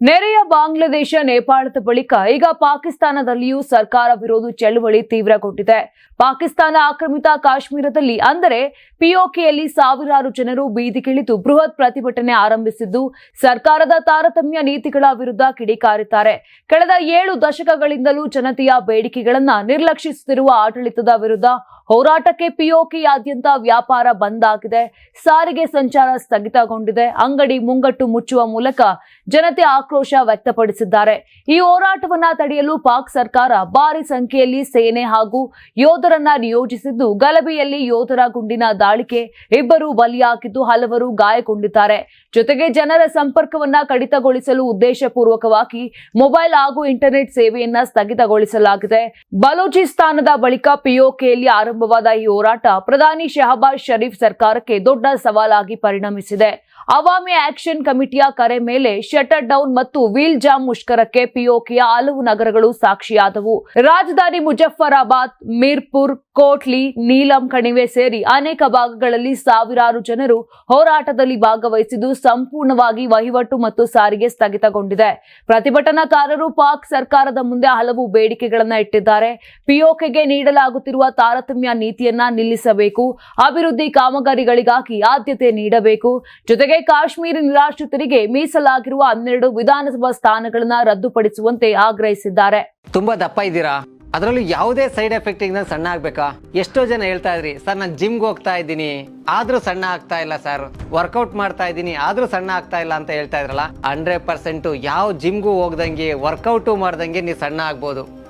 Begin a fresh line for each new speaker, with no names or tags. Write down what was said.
ನೆರೆಯ ಬಾಂಗ್ಲಾದೇಶ ನೇಪಾಳದ ಬಳಿಕ ಈಗ ಪಾಕಿಸ್ತಾನದಲ್ಲಿಯೂ ಸರ್ಕಾರ ವಿರೋಧಿ ಚಳುವಳಿ ತೀವ್ರಗೊಂಡಿದೆ. ಪಾಕಿಸ್ತಾನ ಆಕ್ರಮಿತ ಕಾಶ್ಮೀರದಲ್ಲಿ ಅಂದರೆ ಪಿಒಕೆಯಲ್ಲಿ ಸಾವಿರಾರು ಜನರು ಬೀದಿಗಿಳಿದು ಬೃಹತ್ ಪ್ರತಿಭಟನೆ ಆರಂಭಿಸಿದ್ದು, ಸರ್ಕಾರದ ತಾರತಮ್ಯ ನೀತಿಗಳ ವಿರುದ್ಧ ಕಿಡಿಕಾರಿದ್ದಾರೆ. ಕಳೆದ ಏಳು ದಶಕಗಳಿಂದಲೂ ಜನತೆಯ ಬೇಡಿಕೆಗಳನ್ನು ನಿರ್ಲಕ್ಷಿಸುತ್ತಿರುವ ಆಡಳಿತದ ವಿರುದ್ಧ ಹೋರಾಟಕ್ಕೆ ಪಿಒಕೆಯಾದ್ಯಂತ ವ್ಯಾಪಾರ ಬಂದ್ ಆಗಿದೆ. ಸಾರಿಗೆ ಸಂಚಾರ ಸ್ಥಗಿತಗೊಂಡಿದೆ. ಅಂಗಡಿ ಮುಂಗಟ್ಟು ಮುಚ್ಚುವ ಮೂಲಕ ಜನತೆ ಆಕ್ರೋಶ ವ್ಯಕ್ತಪಡಿಸಿದ್ದಾರೆ. ಈ ಹೋರಾಟವನ್ನ ತಡೆಯಲು ಪಾಕ್ ಸರ್ಕಾರ ಭಾರಿ ಸಂಖ್ಯೆಯಲ್ಲಿ ಸೇನೆ ಹಾಗೂ ಯೋಧರನ್ನ ನಿಯೋಜಿಸಿದ್ದು, ಗಲಭೆಯಲ್ಲಿ ಯೋಧರ ಗುಂಡಿನ ದಾಳಿಗೆ ಇಬ್ಬರು ಬಲಿಯಾಗಿದ್ದು ಹಲವರು ಗಾಯಗೊಂಡಿದ್ದಾರೆ. ಜೊತೆಗೆ ಜನರ ಸಂಪರ್ಕವನ್ನ ಕಡಿತಗೊಳಿಸಲು ಉದ್ದೇಶಪೂರ್ವಕವಾಗಿ ಮೊಬೈಲ್ ಹಾಗೂ ಇಂಟರ್ನೆಟ್ ಸೇವೆಯನ್ನ ಸ್ಥಗಿತಗೊಳಿಸಲಾಗಿದೆ. ಬಲೂಚಿಸ್ತಾನದ ಬಳಿಕ ಪಿಒಕೆಯಲ್ಲಿ ಆರಂಭವಾದ ಈ ಹೋರಾಟ ಪ್ರಧಾನಿ ಶಹಬಾಜ್ ಶರೀಫ್ ಸರ್ಕಾರಕ್ಕೆ ದೊಡ್ಡ ಸವಾಲಾಗಿ ಪರಿಣಮಿಸಿದೆ. ಅವಾಮಿ ಆಕ್ಷನ್ ಕಮಿಟಿಯ ಕರೆ ಮೇಲೆ ಶಟರ್ ಡೌನ್ ಮತ್ತು ವೀಲ್ ಜಾಮ್ ಮುಷ್ಕರಕ್ಕೆ ಪಿಒಕೆಯ ಹಲವು ನಗರಗಳು ಸಾಕ್ಷಿಯಾದವು. ರಾಜಧಾನಿ ಮುಜಫರಾಬಾದ್ ಮೀರ್ಪುರ್, ಕೋಟ್ಲಿ, ನೀಲಂ ಕಣಿವೆ ಸೇರಿ ಅನೇಕ ಭಾಗಗಳಲ್ಲಿ ಸಾವಿರಾರು ಜನರು ಹೋರಾಟದಲ್ಲಿ ಭಾಗವಹಿಸಿದ್ದು ಸಂಪೂರ್ಣವಾಗಿ ವಹಿವಾಟು ಮತ್ತು ಸಾರಿಗೆ ಸ್ಥಗಿತಗೊಂಡಿದೆ. ಪ್ರತಿಭಟನಾಕಾರರು ಪಾಕ್ ಸರ್ಕಾರದ ಮುಂದೆ ಹಲವು ಬೇಡಿಕೆಗಳನ್ನು ಇಟ್ಟಿದ್ದಾರೆ. ಪಿಒಕೆಗೆ ನೀಡಲಾಗುತ್ತಿರುವ ತಾರತಮ್ಯ ನೀತಿಯನ್ನ ನಿಲ್ಲಿಸಬೇಕು. ಅಭಿವೃದ್ಧಿ ಕಾಮಗಾರಿಗಳಿಗಾಗಿ ಆದ್ಯತೆ ನೀಡಬೇಕು. ಜೊತೆಗೆ ಕಾಶ್ಮೀರಿ ನಿರಾಶ್ರಿತರಿಗೆ ಮೀಸಲಾಗಿರುವ ಹನ್ನೆರಡು ವಿಧಾನಸಭಾ ಸ್ಥಾನಗಳನ್ನ ರದ್ದುಪಡಿಸುವಂತೆ ಆಗ್ರಹಿಸಿದ್ದಾರೆ.
ತುಂಬಾ ದಪ್ಪ ಇದ್ದೀರಾ? ಅದರಲ್ಲೂ ಯಾವುದೇ ಸೈಡ್ ಎಫೆಕ್ಟ್ ಇಂದ ಸಣ್ಣ ಆಗ್ಬೇಕಾ? ಎಷ್ಟೋ ಜನ ಹೇಳ್ತಾ ಇದ್ರಿ, ಸರ್, ನಾನು ಜಿಮ್ಗೆ ಹೋಗ್ತಾ ಇದ್ದೀನಿ. ಆದ್ರೂ ಸಣ್ಣ ಆಗ್ತಾ ಇಲ್ಲ, ಸರ್. ವರ್ಕೌಟ್ ಮಾಡ್ತಾ ಇದ್ದೀನಿ, ಆದ್ರೂ ಸಣ್ಣ ಆಗ್ತಾ ಇಲ್ಲ ಅಂತ ಹೇಳ್ತಾ ಇದ್ರಲ್ಲ, ಹಂಡ್ರೆಡ್ ಪರ್ಸೆಂಟ್ ಯಾವ ಜಿಮ್ಗೂ ಹೋಗ್ದಂಗೆ, ವರ್ಕೌಟು ಮಾಡ್ದಂಗೆ ನೀವು ಸಣ್ಣ ಆಗ್ಬೋದು.